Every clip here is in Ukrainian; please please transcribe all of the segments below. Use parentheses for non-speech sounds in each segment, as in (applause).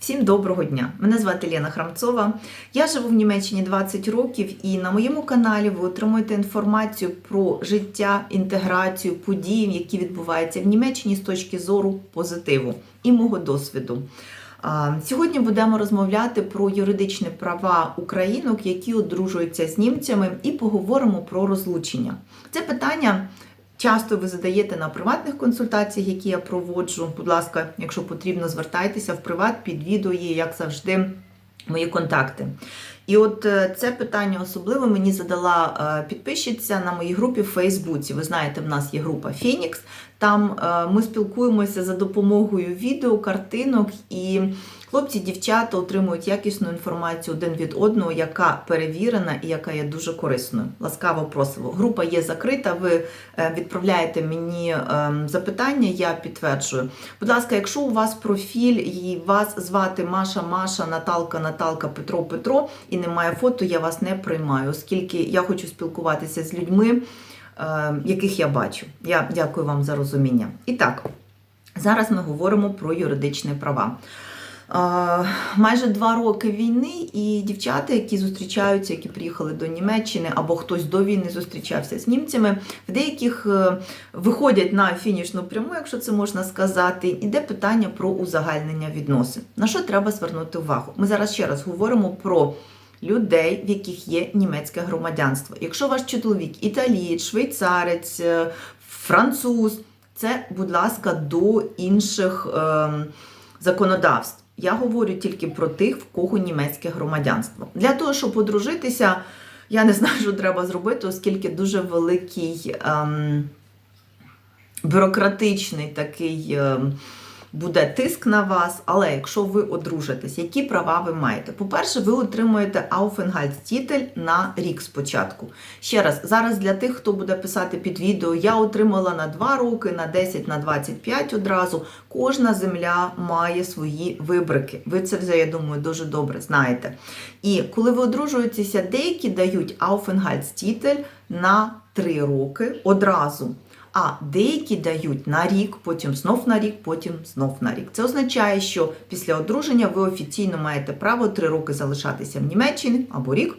Всім доброго дня! Мене звати Лена Храмцова. Я живу в Німеччині 20 років, і на моєму каналі ви отримуєте інформацію про життя, інтеграцію, події, які відбуваються в Німеччині з точки зору позитиву і мого досвіду. Сьогодні будемо розмовляти про юридичні права українок, які одружуються з німцями, і поговоримо про розлучення. Це питання. Часто ви задаєте на приватних консультаціях, які я проводжу. Будь ласка, якщо потрібно, звертайтеся в приват, під відео є, як завжди, мої контакти. І от е, це питання особливо мені задала е, підписчиця на моїй групі в Фейсбуці. Ви знаєте, в нас є група Фенікс. Там е, ми спілкуємося за допомогою відео, картинок, і хлопці, дівчата отримують якісну інформацію один від одного, яка перевірена і яка є дуже корисною. Ласкаво просимо. Група є закрита. Ви е, відправляєте мені е, запитання, я підтверджую. Будь ласка, якщо у вас профіль і вас звати Маша, Маша, Наталка, Наталка, Петро, Петро, і немає фото, я вас не приймаю, оскільки я хочу спілкуватися з людьми, е, яких я бачу. Я дякую вам за розуміння. І так, зараз ми говоримо про юридичні права. Майже два роки війни, і дівчата, які зустрічаються, які приїхали до Німеччини, або хтось до війни зустрічався з німцями, в деяких е, виходять на фінішну пряму, якщо це можна сказати. Іде питання про узагальнення відносин. На що треба звернути увагу? Ми зараз ще раз говоримо про людей, в яких є німецьке громадянство. Якщо ваш чоловік італієць, швейцарець, е, француз, це, будь ласка, до інших е, законодавств. Я говорю тільки про тих, в кого німецьке громадянство. Для того, щоб подружитися, я не (laughs) знаю, що треба зробити, оскільки дуже великий ем, бюрократичний такий. Ем, буде тиск на вас, але якщо ви одружитесь, які права ви маєте? По-перше, ви отримуєте Aufenthaltstitel на рік спочатку. Ще раз, зараз для тих, хто буде писати під відео, я отримала на 2 роки, на 10, на 25 одразу. Кожна земля має свої вибрики. Ви це вже, я думаю, дуже добре знаєте. І коли ви одружуєтеся, деякі дають Aufenthaltstitel на 3 роки одразу. А деякі дають на рік, потім знов на рік, потім знов на рік. Це означає, що після одруження ви офіційно маєте право три роки залишатися в Німеччині або рік.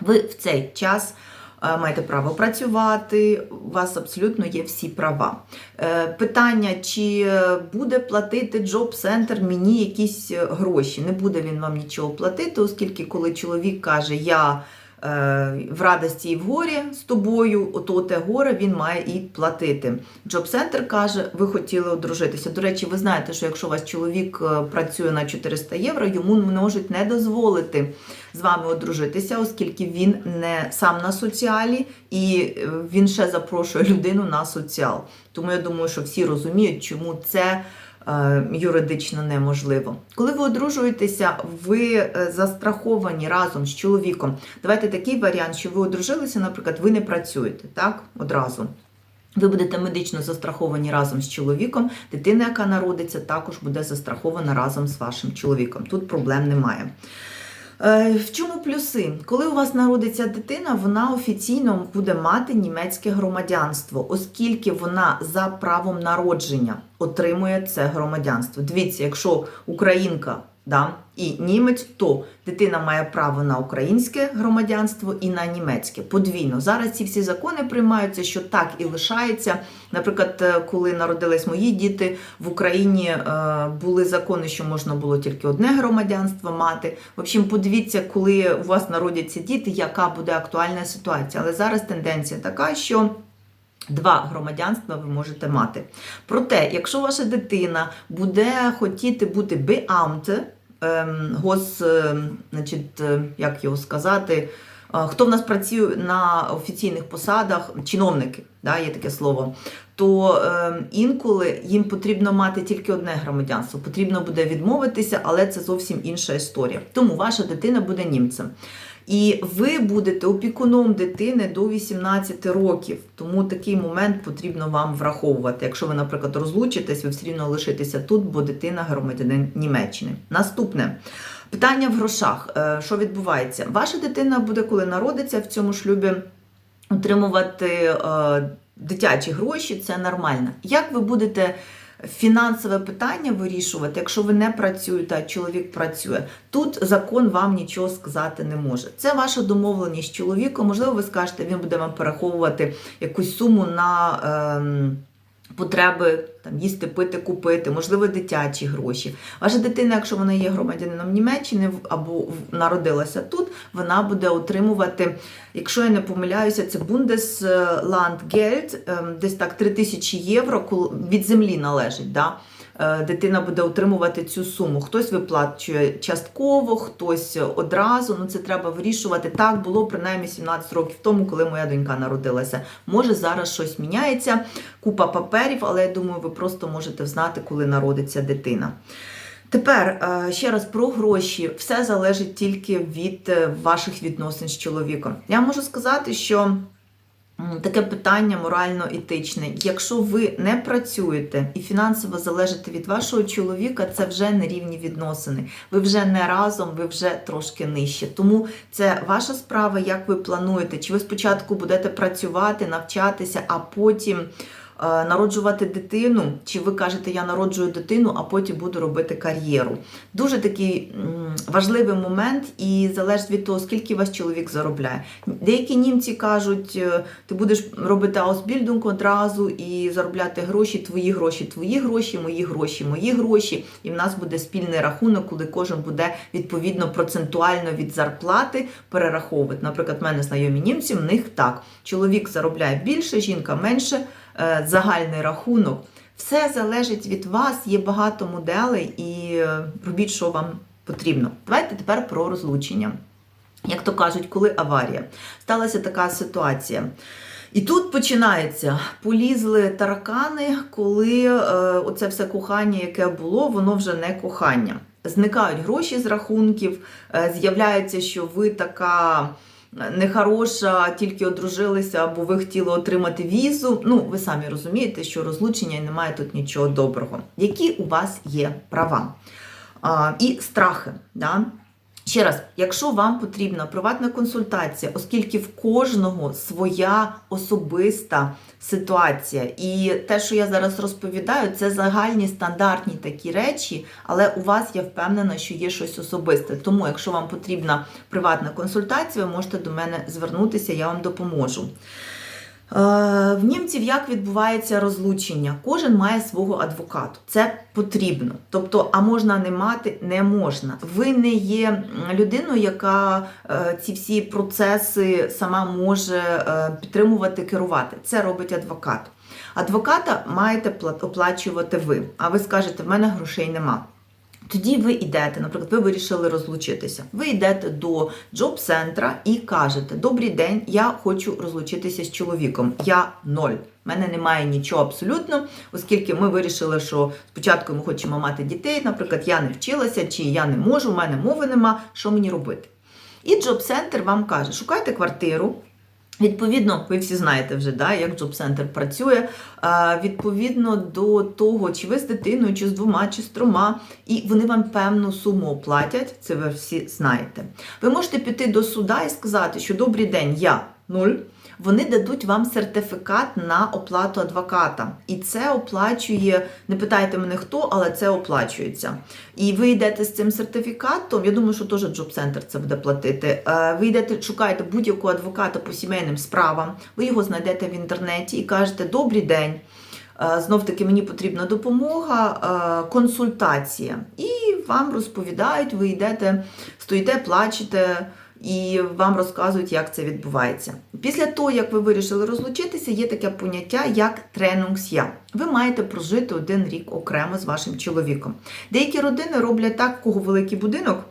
Ви в цей час е, маєте право працювати, у вас абсолютно є всі права. Е, Питання, чи буде платити джоб-центр мені якісь е, гроші? Не буде він вам нічого платити, оскільки коли чоловік каже, я в радості і в горі з тобою, ото те горе він має і платити. Джоб-центр каже, ви хотіли одружитися. До речі, ви знаєте, що якщо у вас чоловік працює на 400 євро, йому можуть не дозволити з вами одружитися, оскільки він не сам на соціалі і він ще запрошує людину на соціал. Тому я думаю, що всі розуміють, чому це. Юридично неможливо. Коли ви одружуєтеся, ви застраховані разом з чоловіком. Давайте такий варіант, що ви одружилися, наприклад, ви не працюєте так одразу. Ви будете медично застраховані разом з чоловіком. Дитина, яка народиться, також буде застрахована разом з вашим чоловіком. Тут проблем немає. В чому плюси? Коли у вас народиться дитина, вона офіційно буде мати німецьке громадянство, оскільки вона за правом народження отримує це громадянство. Дивіться, якщо українка да, і німець, то дитина має право на українське громадянство і на німецьке подвійно. Зараз ці всі закони приймаються, що так і лишається. Наприклад, коли народились мої діти в Україні, е, були закони, що можна було тільки одне громадянство мати. В общем, подивіться, коли у вас народяться діти, яка буде актуальна ситуація. Але зараз тенденція така, що. Два громадянства ви можете мати. Проте, якщо ваша дитина буде хотіти бути беамте, гос, значить, як його сказати, хто в нас працює на офіційних посадах, чиновники, да, є таке слово, то е, інколи їм потрібно мати тільки одне громадянство. Потрібно буде відмовитися, але це зовсім інша історія. Тому ваша дитина буде німцем. І ви будете опікуном дитини до 18 років. Тому такий момент потрібно вам враховувати. Якщо ви, наприклад, розлучитесь, ви все рівно лишитеся тут, бо дитина громадянин Німеччини. Наступне питання в грошах. Е, що відбувається? Ваша дитина буде, коли народиться в цьому шлюбі, отримувати е, дитячі гроші, це нормально. Як ви будете фінансове питання вирішувати, якщо ви не працюєте, а чоловік працює. Тут закон вам нічого сказати не може. Це ваша домовленість з чоловіком. Можливо, ви скажете, він буде вам переховувати якусь суму на. Ем, Потреби там їсти, пити, купити, можливо, дитячі гроші. Ваша дитина, якщо вона є громадянином Німеччини або народилася тут, вона буде отримувати, якщо я не помиляюся, це Bundeslandgeld, ем, десь так 3 тисячі євро кол- від землі належить. Да? Е, Дитина буде отримувати цю суму. Хтось виплачує частково, хтось одразу. Ну це треба вирішувати. Так було принаймні 17 років тому, коли моя донька народилася. Може зараз щось міняється, купа паперів, але я думаю, ви просто можете знати, коли народиться дитина. Тепер е, ще раз про гроші. Все залежить тільки від е, ваших відносин з чоловіком. Я можу сказати, що. Таке питання морально-етичне. Якщо ви не працюєте і фінансово залежите від вашого чоловіка, це вже не рівні відносини. Ви вже не разом, ви вже трошки нижче. Тому це ваша справа, як ви плануєте. Чи ви спочатку будете працювати, навчатися, а потім народжувати дитину, чи ви кажете, я народжую дитину, а потім буду робити кар'єру. Дуже такий важливий момент і залежить від того, скільки ваш чоловік заробляє. Деякі німці кажуть, е, ти будеш робити аусбільдинг одразу і заробляти гроші, твої гроші, твої гроші, мої гроші, мої гроші. І в нас буде спільний рахунок, коли кожен буде відповідно процентуально від зарплати перераховувати. Наприклад, в мене знайомі німці, в них так. Чоловік заробляє більше, жінка менше, е, загальний рахунок. Все залежить від вас, є багато моделей, і е, робіть, що вам потрібно. Давайте тепер про розлучення. Як то кажуть, коли аварія. Сталася така ситуація. І тут починається. Полізли таракани, коли е, оце все кохання, яке було, воно вже не кохання. Зникають гроші з рахунків, е, з'являється, що ви така нехороша, тільки одружилися, або ви хотіли отримати візу. Ну, ви самі розумієте, що розлучення і немає тут нічого доброго. Які у вас є права? А, і страхи. Да? Ще раз, якщо вам потрібна приватна консультація, оскільки в кожного своя особиста ситуація, і те, що я зараз розповідаю, це загальні стандартні такі речі, але у вас я впевнена, що є щось особисте. Тому, якщо вам потрібна приватна консультація, ви можете до мене звернутися, я вам допоможу. Е, В німців як відбувається розлучення? Кожен має свого адвоката. Це потрібно. Тобто, а можна не мати, не можна. Ви не є людиною, яка е, ці всі процеси сама може е, підтримувати, керувати. Це робить адвокат. Адвоката маєте оплачувати ви. А ви скажете, в мене грошей нема. Тоді ви йдете, наприклад, ви вирішили розлучитися. Ви йдете до джоб-центра і кажете: Добрий день, я хочу розлучитися з чоловіком. Я ноль. У мене немає нічого абсолютно, оскільки ми вирішили, що спочатку ми хочемо мати дітей. Наприклад, я не вчилася, чи я не можу, у мене мови нема. Що мені робити? І джоб-центр вам каже: шукайте квартиру. Відповідно, ви всі знаєте вже, да, як джоб-центр працює. Відповідно до того, чи ви з дитиною, чи з двома, чи з трьома, і вони вам певну суму оплатять, це ви всі знаєте. Ви можете піти до суда і сказати, що добрий день, я нуль. Вони дадуть вам сертифікат на оплату адвоката. І це оплачує, не питайте мене хто, але це оплачується. І ви йдете з цим сертифікатом, я думаю, що теж джоб-центр це буде платити. Е, Ви йдете, шукаєте будь-якого адвоката по сімейним справам, ви його знайдете в інтернеті і кажете Добрий день. Знов таки мені потрібна допомога, е, консультація. І вам розповідають, ви йдете, стоїте, плачете, і вам розказують, як це відбувається. Після того, як ви вирішили розлучитися, є таке поняття, як тренунгс'я. Ви маєте прожити один рік окремо з вашим чоловіком. Деякі родини роблять так, в кого великий будинок.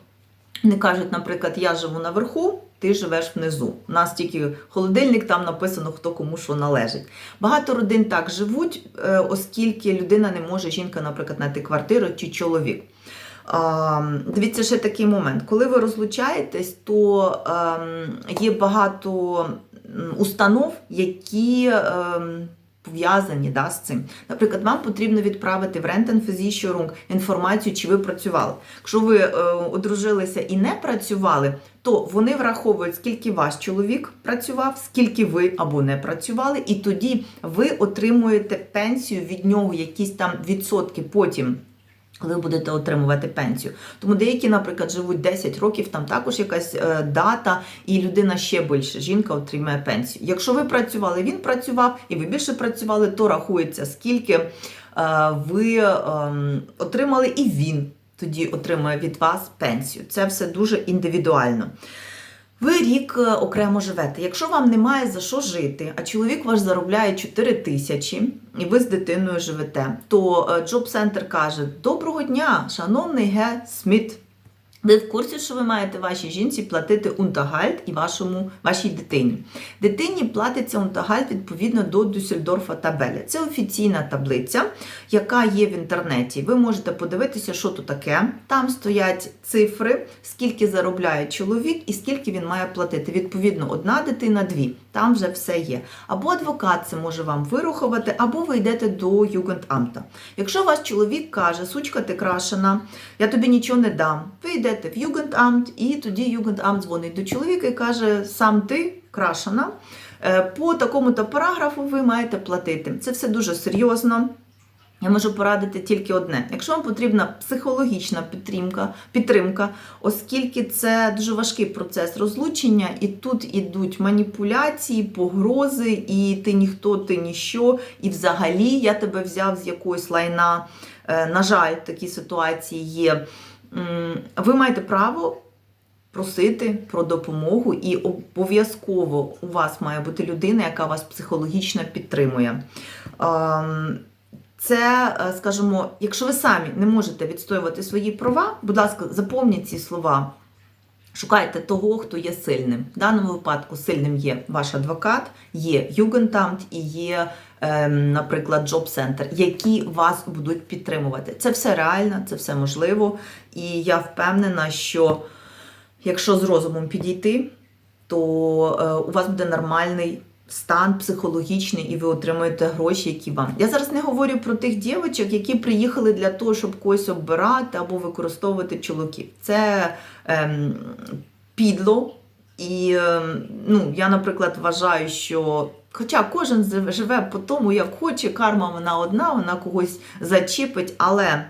Не кажуть, наприклад, я живу наверху, ти живеш внизу. У нас тільки холодильник, там написано, хто кому що належить. Багато родин так живуть, е, оскільки людина не може, жінка, наприклад, знайти квартиру чи чоловік. Дивіться, ще такий момент. Коли ви розлучаєтесь, то ем, є багато установ, які ем, пов'язані да, з цим. Наприклад, вам потрібно відправити в Рентенфезіщорунг інформацію, чи ви працювали. Якщо ви е, одружилися і не працювали, то вони враховують, скільки ваш чоловік працював, скільки ви або не працювали, і тоді ви отримуєте пенсію від нього, якісь там відсотки потім. Ви будете отримувати пенсію. Тому деякі, наприклад, живуть 10 років, там також якась е, дата, і людина ще більше, жінка отримає пенсію. Якщо ви працювали, він працював, і ви більше працювали, то рахується, скільки е, ви е, отримали, і він тоді отримує від вас пенсію. Це все дуже індивідуально. Ви рік е, окремо живете. Якщо вам немає за що жити, а чоловік ваш заробляє 4 тисячі, і ви з дитиною живете, то Джоб Центр каже: Доброго дня, шановний Ге Сміт. Ви в курсі, що ви маєте вашій жінці платити унтагальд і вашому, вашій дитині. Дитині платиться унтагальд відповідно до Дюссельдорфа табеля. Це офіційна таблиця, яка є в інтернеті. Ви можете подивитися, що тут таке. Там стоять цифри, скільки заробляє чоловік і скільки він має платити. Відповідно, одна дитина, дві. Там вже все є. Або адвокат це може вам вирухувати, або ви йдете до Югендамта. Якщо ваш чоловік каже, сучка ти крашена, я тобі нічого не дам, ви йдете в Югендамт, і тоді Югендамт дзвонить до чоловіка і каже, сам ти крашена, е, по такому-то параграфу ви маєте платити. Це все дуже серйозно. Я можу порадити тільки одне. Якщо вам потрібна психологічна підтримка, підтримка, оскільки це дуже важкий процес розлучення, і тут ідуть маніпуляції, погрози, і ти ніхто, ти ніщо, і взагалі я тебе взяв з якоїсь лайна. Е, На жаль, такі ситуації є. Ви маєте право просити про допомогу, і обов'язково у вас має бути людина, яка вас психологічно підтримує. Ем, Це, е, скажімо, якщо ви самі не можете відстоювати свої права, будь ласка, запомніть ці слова. Шукайте того, хто є сильним. В даному випадку сильним є ваш адвокат, є Югентамт і є, ем, наприклад, джоб-центр, які вас будуть підтримувати. Це все реально, це все можливо. І я впевнена, що якщо з розумом підійти, то е, у вас буде нормальний стан психологічний, і ви отримуєте гроші, які вам. Я зараз не говорю про тих дівчат, які приїхали для того, щоб когось оббирати або використовувати чоловіків. Це ем, підло. І ем, ну, я, наприклад, вважаю, що хоча кожен живе по тому, як хоче, карма вона одна, вона когось зачіпить, але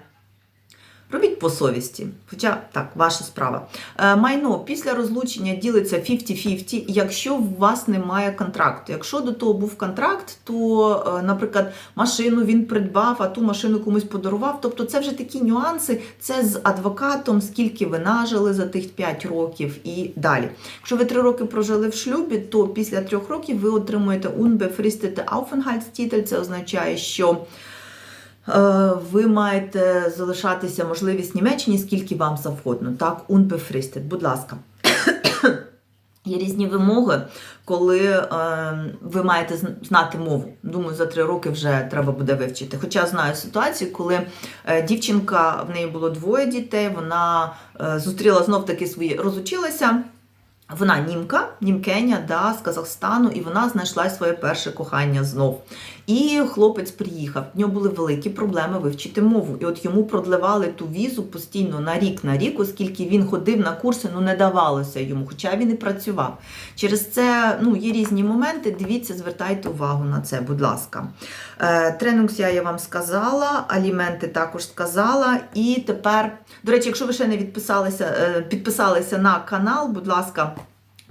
робіть по совісті. Хоча так, ваша справа. Е, майно після розлучення ділиться 50-50, якщо у вас немає контракту. Якщо до того був контракт, то, е, наприклад, машину він придбав, а ту машину комусь подарував. Тобто це вже такі нюанси, це з адвокатом, скільки ви нажили за тих 5 років і далі. Якщо ви 3 роки прожили в шлюбі, то після 3 років ви отримуєте unbefristete Aufenthaltstitel. Це означає, що ви маєте залишатися можливість в Німеччині, скільки вам завгодно. Так, unbefristet, будь ласка. (coughs) Є різні вимоги, коли е, ви маєте знати мову. Думаю, за три роки вже треба буде вивчити. Хоча знаю ситуацію, коли е, дівчинка, в неї було двоє дітей, вона е, зустріла знов таки свої, розучилася. Вона німка, німкеня да, з Казахстану, і вона знайшла своє перше кохання знов. І хлопець приїхав. В нього були великі проблеми вивчити мову. І от йому продливали ту візу постійно на рік на рік, оскільки він ходив на курси, ну не давалося йому, хоча він і працював. Через це ну, є різні моменти. Дивіться, звертайте увагу на це, будь ласка. Е, Тренунгся я вам сказала, аліменти також сказала. І тепер, до речі, якщо ви ще не відписалися, е, підписалися на канал, будь ласка.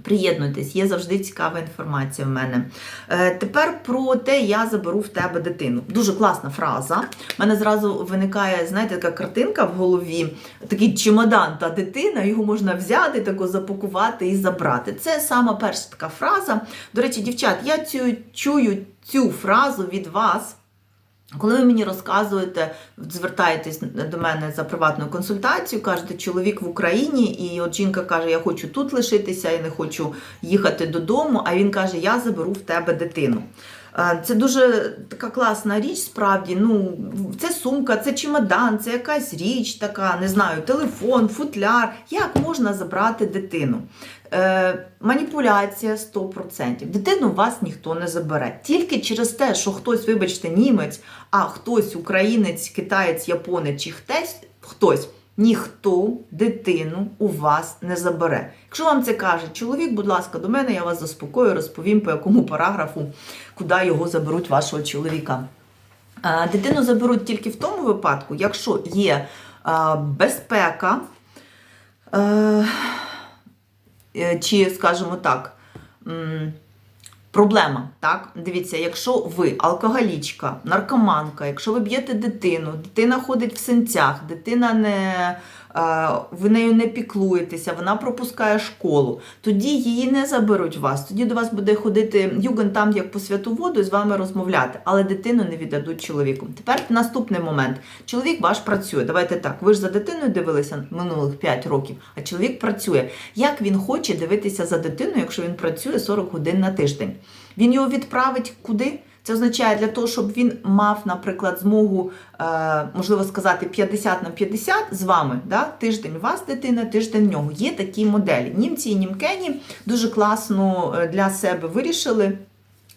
Приєднуйтесь, є завжди цікава інформація в мене. Е, тепер про те, я заберу в тебе дитину. Дуже класна фраза. У мене зразу виникає, знаєте, така картинка в голові, такий чемодан та дитина, його можна взяти, тако запакувати і забрати. Це сама перша така фраза. До речі, дівчат, я цю, чую цю фразу від вас. Коли ви мені розказуєте, звертаєтесь до мене за приватну консультацію, кажете, чоловік в Україні, і от жінка каже, я хочу тут лишитися, я не хочу їхати додому. А він каже, я заберу в тебе дитину. Е, Це дуже така класна річ, справді. Ну, це сумка, це чемодан, це якась річ така, не знаю, телефон, футляр. Як можна забрати дитину? Е, маніпуляція 100%. Дитину вас ніхто не забере. Тільки через те, що хтось, вибачте, німець, а хтось українець, китаєць, японець чи хтось. Ніхто дитину у вас не забере. Якщо вам це каже чоловік, будь ласка, до мене я вас заспокою, розповім, по якому параграфу, куди його заберуть вашого чоловіка. Дитину заберуть тільки в тому випадку, якщо є безпека, е, е, чи, скажімо так, проблема. Так? Дивіться, якщо ви алкоголічка, наркоманка, якщо ви б'єте дитину, дитина ходить в синцях, дитина не. Е, Ви нею не піклуєтеся, вона пропускає школу. Тоді її не заберуть вас. Тоді до вас буде ходити юген там, як по святу воду, і з вами розмовляти, але дитину не віддадуть чоловіку. Тепер наступний момент. Чоловік ваш працює. Давайте так. Ви ж за дитиною дивилися минулих 5 років, а чоловік працює. Як він хоче дивитися за дитиною, якщо він працює 40 годин на тиждень? Він його відправить куди? Це означає для того, щоб він мав, наприклад, змогу, е, можливо сказати, 50 на 50 з вами. Да? Тиждень вас дитина, тиждень нього. Є такі моделі. Німці і німкені дуже класно е, для себе вирішили.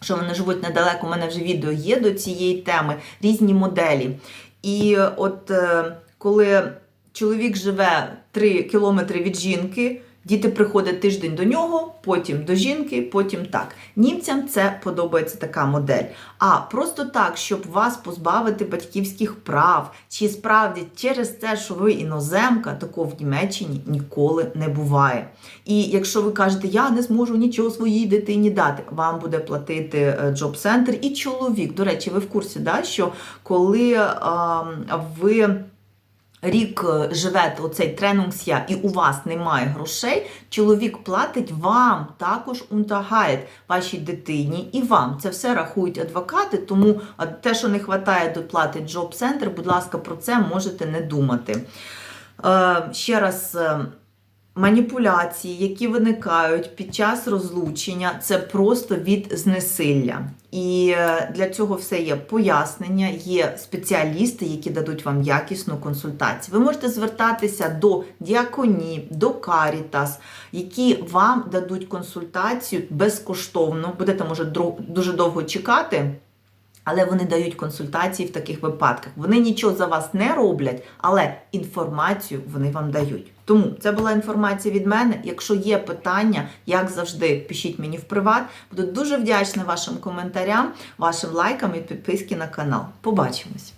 Що вони живуть недалеко, у мене вже відео є до цієї теми, різні моделі. І от е, коли чоловік живе 3 кілометри від жінки, Діти приходять тиждень до нього, потім до жінки, потім так. Німцям це подобається така модель. А просто так, щоб вас позбавити батьківських прав, чи справді через те, що ви іноземка, такого в Німеччині ніколи не буває. І якщо ви кажете, я не зможу нічого своїй дитині дати, вам буде платити джоб-центр і чоловік. До речі, ви в курсі, да, що коли а, ви рік е, живете оцей тренунгс'я і у вас немає грошей, чоловік платить вам також унтагайт, вашій дитині і вам. Це все рахують адвокати, тому те, що не вистачає доплати Джоб Центр, будь ласка, про це можете не думати. Е, ще раз. Маніпуляції, які виникають під час розлучення, це просто від знесилля. І е, для цього все є пояснення, є спеціалісти, які дадуть вам якісну консультацію. Ви можете звертатися до діаконі, до Карітас, які вам дадуть консультацію безкоштовно. Будете, може, дуже довго чекати. Але вони дають консультації в таких випадках. Вони нічого за вас не роблять, але інформацію вони вам дають. Тому це була інформація від мене. Якщо є питання, як завжди, пишіть мені в приват. Буду дуже вдячна вашим коментарям, вашим лайкам і підписки на канал. Побачимось!